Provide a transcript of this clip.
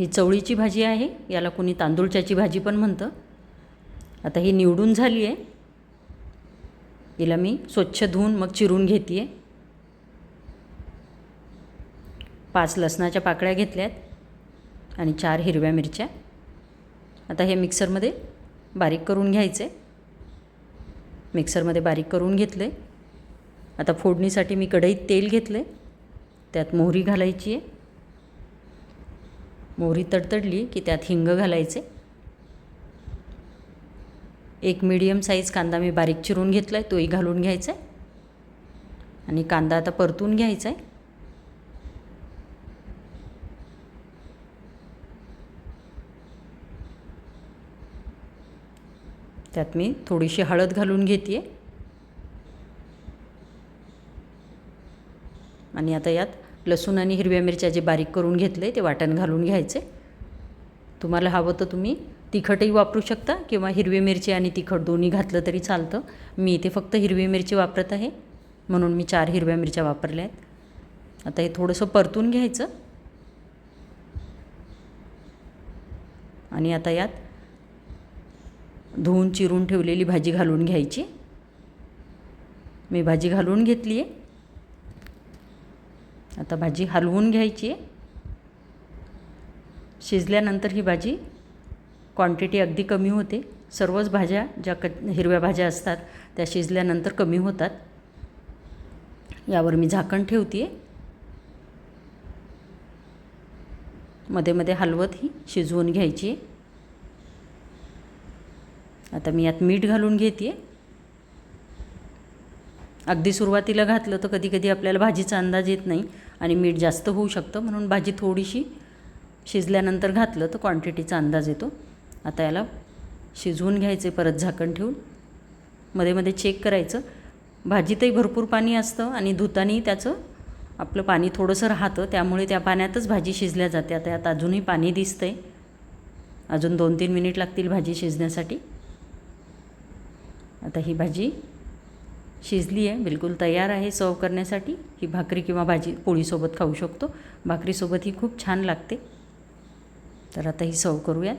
ही चवळीची भाजी आहे याला कोणी तांदूळच्याची भाजी पण म्हणतं. आता ही निवडून झाली आहे. हिला मी स्वच्छ धुवून मग चिरून घेते आहे पाच लसणाच्या पाकळ्या घेतल्यात आणि चार हिरव्या मिरच्या. आता हे मिक्सरमध्ये बारीक करून घ्यायचे. मिक्सरमध्ये बारीक करून घेतले. आता फोडणीसाठी मी कढईत तेल घेतले. त्यात मोहरी घालायची आहे. मोहरी तडतडली की त्यात हिंग घालायचे. एक मीडियम साईज कांदा मी बारीक चिरून घेतला आहे तोही घालून घ्यायचा आहे आणि कांदा आता परतून घ्यायचा आहे त्यात मी थोडीशी हळद घालून घेते आणि आता यात लसूण आणि हिरव्या मिरच्या जे बारीक करून घेतले ते वाटण घालून घ्यायचे. तुम्हाला हवं तर तुम्ही तिखटही वापरू शकता किंवा हिरवी मिरची आणि तिखट दोन्ही घातलं तरी चालतं. मी इथे फक्त हिरवी मिरची वापरत आहे. म्हणून मी चार हिरव्या मिरच्या वापरल्या आहेत. आता हे थोडंसं परतून घ्यायचं. आणि आता यात धुवून चिरून ठेवलेली भाजी घालून घ्यायची. मी भाजी घालून घेतली आहे आता भाजी हलवून घ्यायची आहे. शिजल्यानंतर ही भाजी क्वांटिटी अगदी कमी होते. सर्वच भाज्या ज्या क हिरव्या भाज्या असतात त्या शिजल्यानंतर कमी होतात. यावर मी झाकण ठेवते आहे मध्ये मध्ये हलवत ही शिजवून घ्यायची आहे. आता मी यात मीठ घालून घेते अगदी सुरुवातीला घातलं तर कधी कधी आपल्याला भाजीचा अंदाज येत नाही. आणि मीठ जास्त होऊ शकतं. म्हणून भाजी थोडीशी शिजल्यानंतर घातलं तर क्वांटिटीचा अंदाज येतो. आता याला शिजवून घ्यायचे परत झाकण ठेवून. मध्ये मध्ये चेक करायचं. भाजीतही भरपूर पाणी असतं आणि धुतानी त्याचं आपलं पाणी थोडंसं राहतं. त्यामुळे त्या पाण्यातच भाजी शिजल्या जाते. आता यात अजूनही पाणी दिसतं आहे अजून दोन तीन मिनिट लागतील भाजी शिजण्यासाठी. आता ही भाजी शिजली आहे बिलकुल तयार आहे सर्व करण्यासाठी. ही भाकरी किंवा भाजी पोळीसोबत खाऊ शकतो. भाकरीसोबत ही खूप छान लागते. तर आता ही सर्व करूयात.